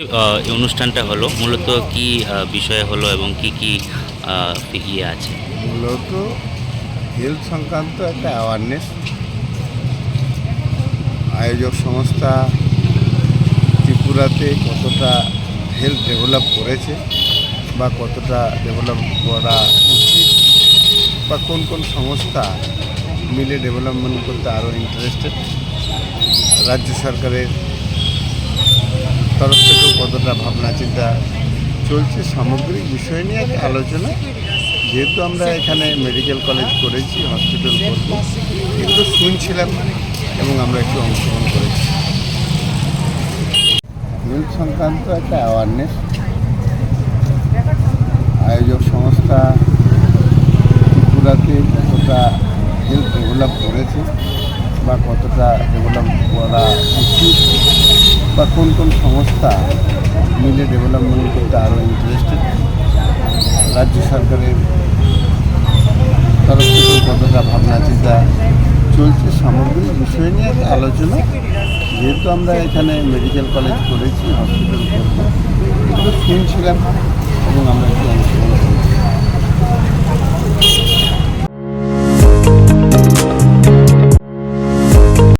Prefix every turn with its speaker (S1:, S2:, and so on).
S1: এই অনুষ্ঠানটা হলো? মূলত কি বিষয় হলো এবং কি কি ইয়ে আছে?
S2: মূলত হেলথ সংক্রান্ত একটা অ্যাওয়ারনেস আয়োজক সংস্থা ত্রিপুরাতে কতটা হেলথ ডেভেলপ করেছে বা কতটা ডেভেলপ করা উচিত বা কোন কোন সংস্থা মিলে ডেভেলপমেন্ট করতে আরও ইন্টারেস্টেড রাজ্য সরকারের তরফ থেকেও কতটা ভাবনা, চিন্তা চলছে, সামগ্রিক বিষয় নিয়ে একটা আলোচনা। যেহেতু আমরা এখানে মেডিকেল কলেজ করেছি হসপিটাল করব, এগুলো শুনছিলাম এবং আমরা একটু অংশগ্রহণ করেছি। হেলথ সংক্রান্ত একটা অ্যাওয়ারনেস আয়োজক সংস্থা ত্রিপুরাতে কতটা হেলথ ডেভেলপ করেছে বা কতটা ডেভেলপ করা বা কোন কোন সংস্থা মিলে ডেভেলপমেন্ট করতে আরও ইন্টারেস্টেড রাজ্য সরকারের তরফ থেকে কতটা ভাবনা চিন্তা চলছে সামগ্রিক বিষয় নিয়ে আলোচনা? যেহেতু আমরা এখানে মেডিকেল কলেজ করেছি হসপিটাল করব শুনছিলাম এবং আমরা